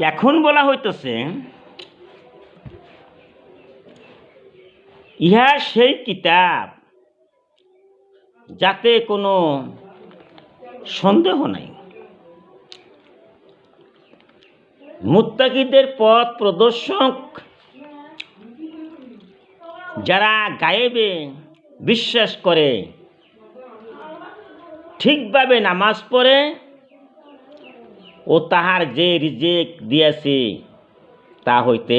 এখন বলা হইতেছে, ইহা সেই কিতাব যাতে কোনো সন্দেহ নাই। মুত্তাকিদের পথ প্রদর্শক যারা গায়েবে বিশ্বাস করে, ঠিকভাবে নামাজ পড়ে ও তাহার যে রিজেক দিয়েছে, তা হইতে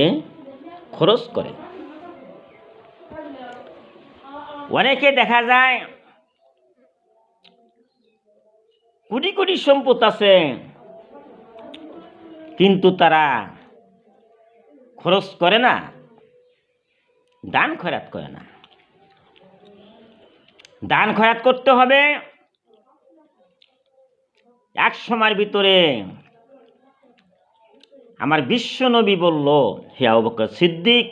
খরচ করে। অনেকে দেখা যায়, কোটি কোটি সম্পদ আছে, কিন্তু তারা খরচ করে না, দান খয়াত করে না। দান খয়াত করতে হবে, এক সময়ের ভিতরে আমার বিশ্ব নবী বলল, হে আবুবকর সিদ্দিক,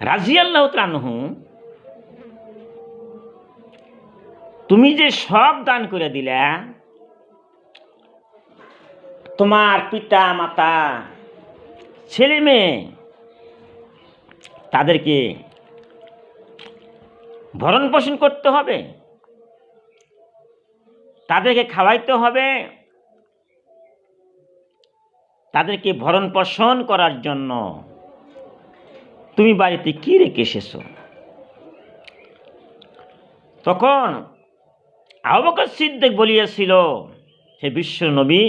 রাজিয়াল্লাহ তানহু তুমি যে সব দান করে দিলা, তোমার পিতা, মাতা, ছেলে মেয়ে, তাদেরকে ভরণ পোষণ করতে হবে, তাদেরকে খাওয়াইতে হবে তাদেরকে ভরণ পোষণ করার জন্য। তুমি বাড়িতে কি রেখে এসেছ? তখন আবকর সিদ্দিক বলিয়াছিল, হে বিশ্ব নবী,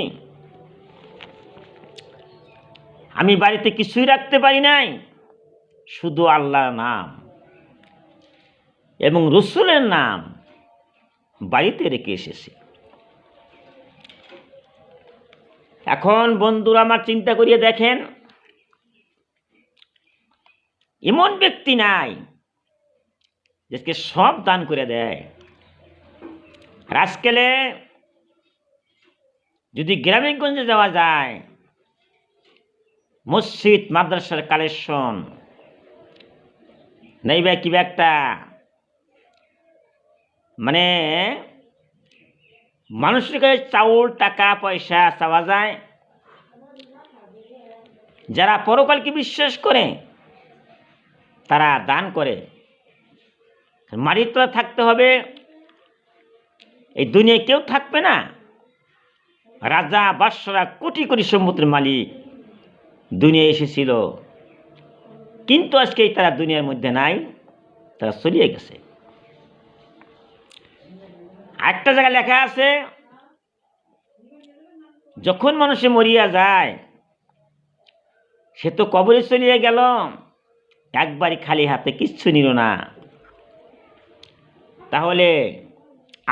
আমি বাড়িতে কিছুই রাখতে পারি নাই, শুধু আল্লাহর নাম এবং রসুলের নাম বাড়িতে রেখে এসেছি। এখন বন্ধুরা আমার চিন্তা করিয়ে দেখেন, এমন ব্যক্তি নাই যাকে সব দান করে দেয়। আর আজকালে যদি গ্রামীণগঞ্জে যাওয়া যায়, মসজিদ, মাদ্রাসার কালেকশন, নেইবা কিবা একটা মানে মানুষের কাছে চাউল, টাকা, পয়সা চাওয়া যায়। যারা পরকালকে বিশ্বাস করে, তারা দান করে। মাটির তলা থাকতে হবে। এই দুনিয়ায় কেউ থাকবে না। রাজা, বাদশারা, কোটি কোটি সম্পত্তির মালিক দুনিয়ায় এসেছিল। কিন্তু আজকে তারা দুনিয়ার মধ্যে নাই, তারা চলিয়ে গেছে। একটা জায়গায় লেখা আছে, যখন মানুষে মরিয়া যায়, সে তো কবরে চলিয়ে গেল, একবারই খালি হাতে কিচ্ছু নিল না। তাহলে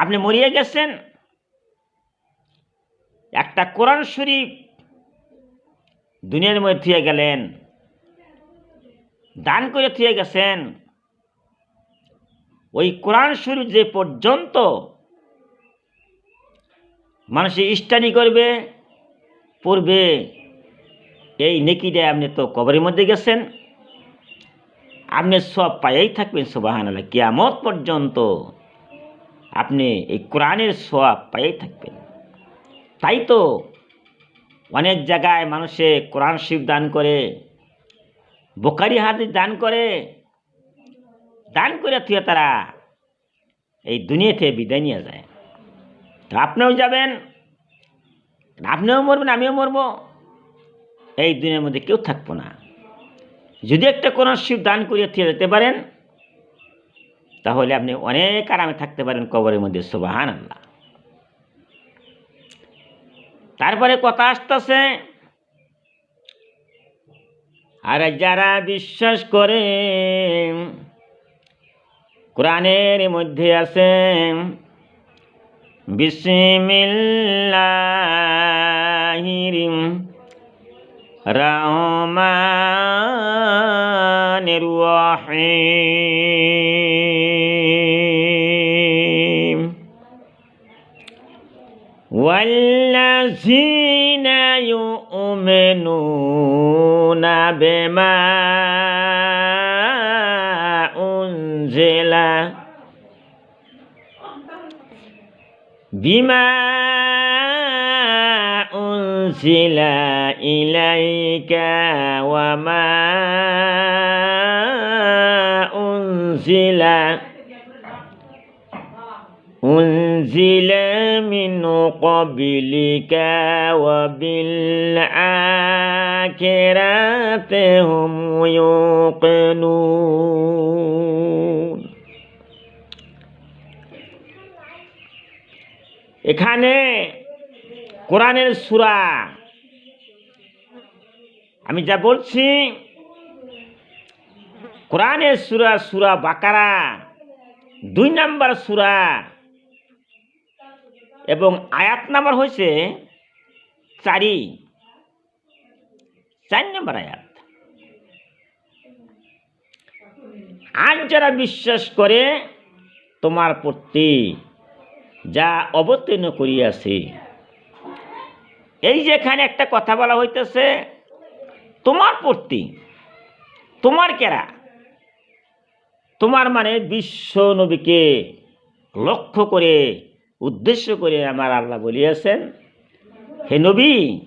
আপনি মরিয়ে গেছেন, একটা কোরআন শরীফ দুনিয়ার মধ্যে থুয়ে গেলেন, দান করে থুয়ে গেছেন, ওই কোরআন শরীফ যে পর্যন্ত মানুষে ইষ্টানি করবে, পড়বে। এই নেকিটা আপনি তো কবরের মধ্যে গেছেন। আপনি সব পায়েই থাকবেন সুবাহান আল্লাহ কিয়ামত পর্যন্ত আপনি এই কোরআনের সব পায়েই থাকবেন। তাই তো অনেক জায়গায় মানুষে কোরআন শিব দান করে বোকারি হাতে দান করে দান করে থুয়ে তারা এই দুনিয়াতে বিদায় নিয়ে যায়। আপনিও যাবেন, আপনিও মরবেন, আমিও মরবো। এই দুনিয়ার মধ্যে কেউ থাকব না। যদি একটা কোনো শিব দান করিয়ে থিয়ে যেতে পারেন, তাহলে আপনি অনেক আরামে থাকতে পারেন কবরের মধ্যে সুবাহান আল্লাহ তারপরে কথা আসতেছে, আর যারা বিশ্বাস করে, কোরআনের মধ্যে আছে بسم الله الرحمن الرحيم. والذي بما أنزل إليك وما أنزل أنزل من قبلك وبالآخرة هم يوقنون এখানে কোরআনের সুরা। আমি যা বলছি, কোরআনের সুরা সুরা বাকারা, দুই নাম্বার সুরা এবং আয়াত নাম্বার হয়েছে চারি। চার নম্বর আয়াত। আজ যারা বিশ্বাস করে, তোমার প্রতি যা অবতীর্ণ করিয়াছে। এই যে এখানে একটা কথা বলা হইতেছে, তোমার প্রতি, তোমার কেরা? তোমার মানে বিশ্ব নবীকে লক্ষ্য করে, উদ্দেশ্য করে আমার আল্লাহ বলিয়াছেন, হে নবী,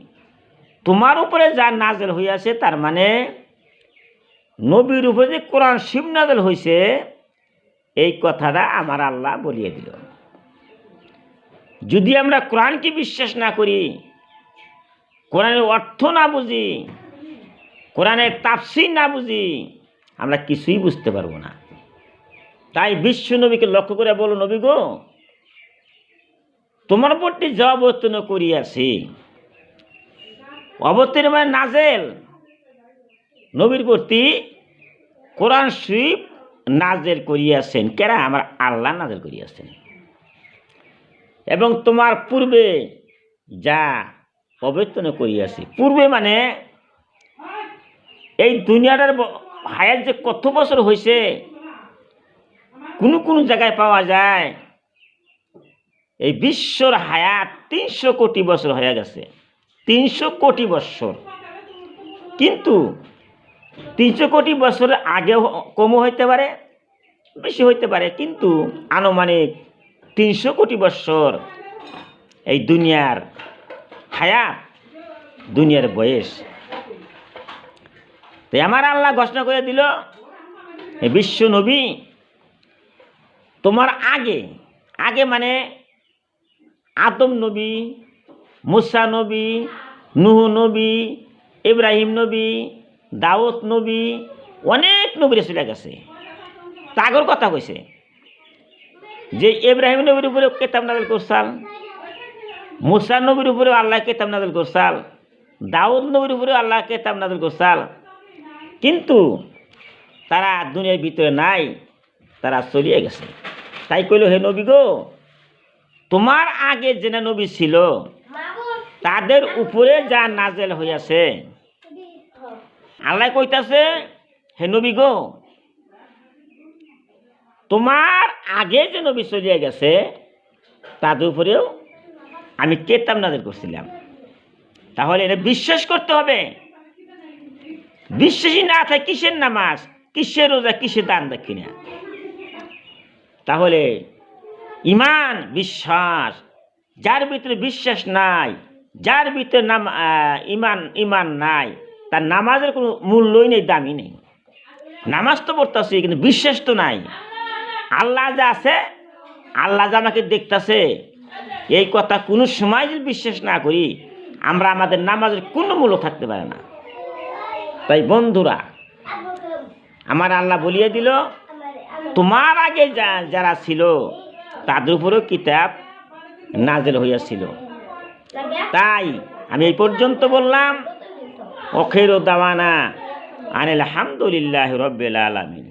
তোমার উপরে যা নাজেল হইয়াছে, তার মানে নবীর উপরে যে কোরআন শিব নাজেল হয়েছে এই কথাটা আমার আল্লাহ বলিয়ে দিল। যদি আমরা কোরআনকে বিশ্বাস না করি, কোরআনের অর্থ না বুঝি, কোরআনের তাফসির না বুঝি, আমরা কিছুই বুঝতে পারব না। তাই বিশ্ব নবীকে লক্ষ্য করে বলো, নবী গো, তোমার প্রতি যা অবতীর্ণ করিয়াছি অবতীর্ণ মানে নাজেল, নবীর প্রতি কোরআন শরীফ নাজেল করিয়াছেন। কেরা? আমার আল্লাহ নাজের করিয়াছেন। এবং তোমার পূর্বে যা অবতীর্ণ করিয়াছি। পূর্বে মানে এই দুনিয়াটার হায়াত যে কত বছর হয়েছে কোনো কোনো জায়গায় পাওয়া যায়। এই বিশ্বর হায়াত তিনশো কোটি বছর হয়ে গেছে। তিনশো কোটি বছর কিন্তু তিনশো কোটি বছর আগে কমও হইতে পারে, বেশি হইতে পারে। কিন্তু আনুমানিক তিনশো কোটি বছর এই দুনিয়ার হায়াত, দুনিয়ার বয়স। তাই আমার আল্লাহ ঘোষণা করে দিল বিশ্ব নবী, তোমার আগে আগে মানে আদম নবী, মুসা নবী, নুহ নবী, ইব্রাহিম নবী, দাউদ নবী, অনেক নবীরে চলে গেছে তাগর কথা কইছে। যে ইব্রাহিম নবীর উপরে কেতাব নাজল করছাল মুসা নবীর উপরে আল্লাহ কেতাব নাজল করছাল দাউদ নবীর উপরে আল্লাহ কেতাব নাজল করছাল। কিন্তু তারা দুনিয়ার ভিতরে নাই তারা চলিয়ে গেছে। তাই কইল হে নবী গো তোমার আগে যে নবী ছিল তাদের উপরে যা নাজেল হইয়াছে। আল্লাহ কইতাছে হে নবী গো তোমার আগে যে নবী চলিয়ে গেছে, তাদের উপরেও আমি কেতাব নাজেল করছিলাম। তাহলে এটা বিশ্বাস করতে হবে। বিশ্বাসী না থাকে কিসের নামাজ, কিসের রোজা, কিসের দান দক্ষিণা তাহলে ইমান, বিশ্বাস, যার ভিতরে বিশ্বাস নাই, যার ভিতরে নাম ইমান ইমান নাই, তার নামাজের কোনো মূল্যই নেই, দামই নেই। নামাজ তো পড়তেছি, কিন্তু বিশ্বাস তো নাই। আল্লাহ যা আছে, আল্লাহ যা আমাকে দেখতেছে, এই কথা কোনো সময় যদি বিশ্বাস না করি, আমরা আমাদের নামাজের কোনো মূল্য থাকতে পারে না। তাই বন্ধুরা, আমার আল্লাহ বলিয়ে দিল, তোমার আগে যারা ছিল, তাদের উপরেও কিতাব নাজেল হইয়াছিল। তাই আমি এই পর্যন্ত বললাম, অখের দাওয়ানা আনিল হামদুলিল্লাহ রব্বিল আলামিন।